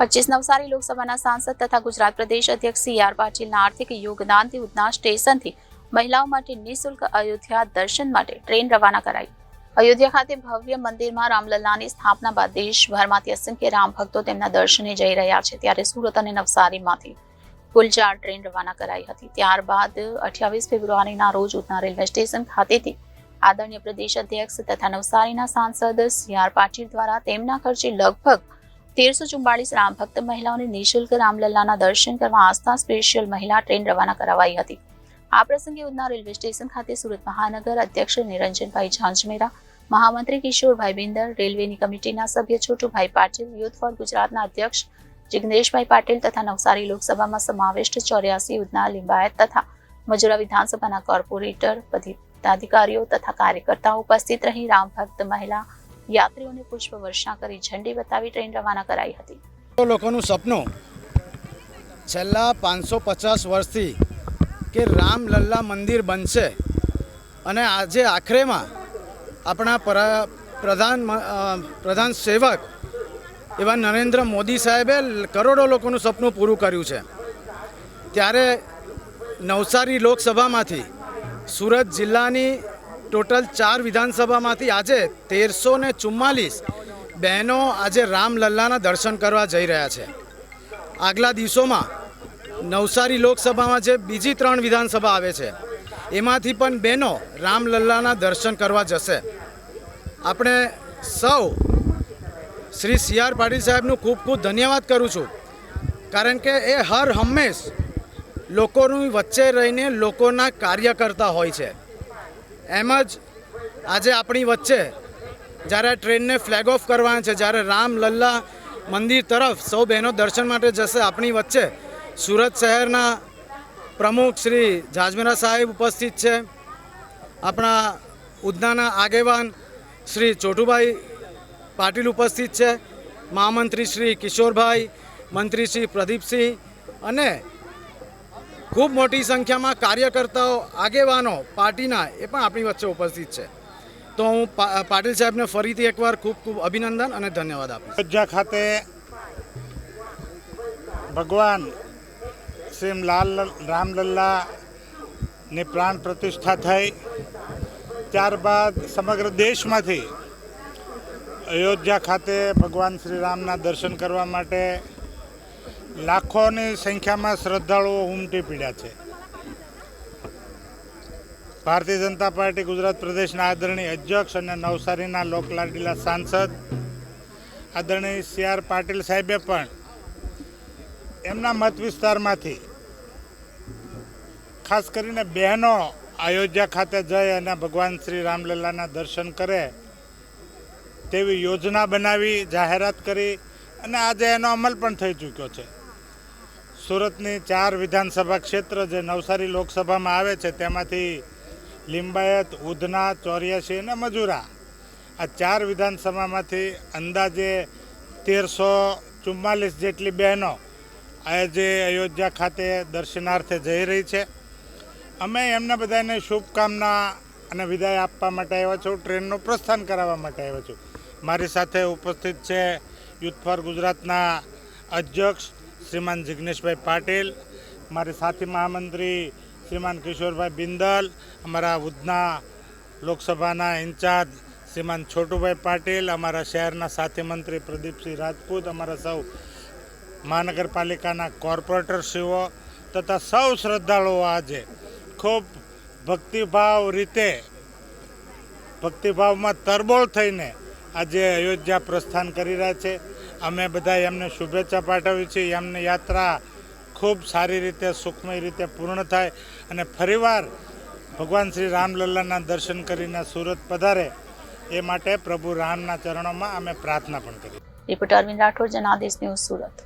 પચીસ નવસારી લોકસભાના સાંસદ તથા ગુજરાત પ્રદેશ અધ્યક્ષ સી આર પાટીલના આર્થિક યોગદાનથી ઉધના સ્ટેશનથી મહિલાઓ માટે નિઃશુલ્ક અયોધ્યા દર્શન માટે ટ્રેન રવાના કરાઈ. અયોધ્યા ખાતે ભવ્ય મંદિરમાં રામલલ્લાની સ્થાપના બાદ દેશભરમાંથી અસંખ્ય રામ ભક્તો તેમના દર્શને જઈ રહ્યા છે. ત્યારે સુરત અને નવસારીમાંથી કુલ ચાર ટ્રેન રવાના કરાઈ હતી. ત્યારબાદ અઠ્યાવીસ ફેબ્રુઆરીના રોજ ઉધના રેલવે સ્ટેશન ખાતેથી આદરણીય પ્રદેશ અધ્યક્ષ તથા નવસારીના સાંસદ સી આર પાટીલ દ્વારા તેમના ખર્ચે લગભગ તેરસો ચુમ્બાળીસ રામ ભક્ત મહિલાઓને નિઃશુલ્ક રામલલ્લાના દર્શન કરવા આસ્થા સ્પેશિયલ મહિલા ટ્રેન રવાના કરાવાઈ હતી. આ પ્રસંગે ઉધના રેલવે સ્ટેશન ખાતે સુરત મહાનગર અધ્યક્ષ નિરંજનભાઈ ઝાંઝમેરા, મહામંત્રી કિશોરભાઈ બિંદર રેલવેની કમિટીના સભ્ય છોટુભાઈ પાટીલ, યુથ ફોર ગુજરાતના અધ્યક્ષ જિગ્નેશભાઈ પાટીલ તથા નવસારી લોકસભામાં સમાવિષ્ટ ચોર્યાસી ઉધના લિંબાયત તથા મજુરા વિધાનસભાના કોર્પોરેટર પદાધિકારીઓ તથા કાર્યકર્તાઓ ઉપસ્થિત રહી રામ ભક્ત મહિલા યાત્રીઓને પુષ્પ વર્ષા કરી ઝંડી બતાવી ટ્રેન રવાના કરાઈ હતી. લોકોનું સપનું છેલ્લા પાંચસો પચાસ વર્ષથી કે રામ લલ્લા મંદિર બનશે અને આજે આખરેમાં આપણા પ્રધાન પ્રધાન સેવક એવા નરેન્દ્ર મોદી સાહેબે કરોડો લોકોનું સપનું પૂરું કર્યું છે. ત્યારે નવસારી લોકસભામાંથી સુરત જિલ્લાની ટોટલ ચાર વિધાનસભામાંથી આજે તેરસો ને ચુમ્માલીસ બહેનો આજે રામલલ્લાના દર્શન કરવા જઈ રહ્યા છે. આગલા દિવસોમાં નવસારી લોકસભામાં જે બીજી ત્રણ વિધાનસભા આવે છે, એમાંથી પણ બહેનો રામલલ્લાના દર્શન કરવા જશે. આપણે સૌ શ્રી સી આર પાટીલ સાહેબનું ખૂબ ખૂબ ધન્યવાદ કરું છું. કારણ કે એ હર હંમેશ લોકોની વચ્ચે રહીને લોકોના કાર્ય કરતા હોય છે. એમ જ આજે આપણી વચ્ચે જ્યારે ટ્રેનને ફ્લેગ ઓફ કરવાના છે, જ્યારે રામ લલ્લા મંદિર તરફ સૌ બહેનો દર્શન માટે જશે, આપણી વચ્ચે સુરત શહેરના પ્રમુખ શ્રી જાજમેરા સાહેબ ઉપસ્થિત છે. આપણા ઉધનાના આગેવાન શ્રી ચોટુભાઈ પાટીલ ઉપસ્થિત છે. મહામંત્રી શ્રી કિશોરભાઈ, મંત્રી શ્રી પ્રદીપસિંહ અને ખૂબ મોટી સંખ્યામાં કાર્યકર્તાઓ, આગેવાનો, પાર્ટીના એ પણ આપણી વચ્ચે ઉપસ્થિત છે. તો હું પાટીલ સાહેબને ફરીથી એકવાર ખૂબ ખૂબ અભિનંદન અને ધન્યવાદ આપું અયોધ્યા ખાતે ભગવાન શ્રી લાલ રામલલ્લાની પ્રાણ પ્રતિષ્ઠા થઈ. ત્યારબાદ સમગ્ર દેશમાંથી અયોધ્યા ખાતે ભગવાન શ્રી રામના દર્શન કરવા માટે લાખોની સંખ્યામાં શ્રદ્ધાળુઓ ઉમટી પડ્યા છે. ભારતીય જનતા પાર્ટી ગુજરાત પ્રદેશના આદરણીય અધ્યક્ષ અને નવસારીના લોકલાડીલા સાંસદ આદરણીય સી આર પાટીલ સાહેબે પણ એમના મત વિસ્તારમાંથી ખાસ કરીને બહેનો અયોધ્યા ખાતે જઈ અને ભગવાન શ્રી રામલલ્લાના દર્શન કરે તેવી યોજના બનાવી, જાહેરાત કરી અને આજે એનો અમલ પણ થઈ ચૂક્યો છે. સુરતની ચાર વિધાનસભા ક્ષેત્ર જે નવસારી લોકસભામાં આવે છે, તેમાંથી લિંબાયત, ઉધના, ચોર્યાસી અને મજુરા. આ ચાર વિધાનસભામાંથી અંદાજે તેરસો ચુમ્માલીસ જેટલી બહેનો આજે અયોધ્યા ખાતે દર્શનાર્થે જઈ રહી છે. અમે એમને બધાને શુભકામના અને વિદાય આપવા માટે આવ્યા છું, ટ્રેનનું પ્રસ્થાન કરાવવા માટે આવ્યો છું. મારી સાથે ઉપસ્થિત છે યુથ ફોર ગુજરાતના અધ્યક્ષ શ્રીમાન જિગ્નેશભાઈ પાટીલ, મારી સાથી મહામંત્રી શ્રીમાન કિશોરભાઈ બિંદલ, અમારા ઉધના લોકસભાના ઇન્ચાર્જ શ્રીમાન છોટુભાઈ પાટીલ, અમારા શહેરના સાથી મંત્રી પ્રદીપસિંહ રાજપૂત, અમારા સૌ મહાનગરપાલિકાના કોર્પોરેટરશ્રીઓ તથા સૌ શ્રદ્ધાળુઓ આજે ખૂબ ભક્તિભાવ રીતે, ભક્તિભાવમાં તરબોળ થઈને આજે અયોધ્યા પ્રસ્થાન કરી રહ્યા છે. અમે બધા એમને શુભેચ્છા પાઠવી છીએ એમની યાત્રા ખૂબ સારી રીતે, સુખમય રીતે પૂર્ણ થાય અને ફરીવાર ભગવાન શ્રી રામલલ્લાના દર્શન કરીને સુરત પધારે. એ માટે પ્રભુ રામના ચરણોમાં અમે પ્રાર્થના પણ કરી રિપોર્ટર અરવિંદ રાઠોડ, જનાદેશ ન્યૂઝ સુરત.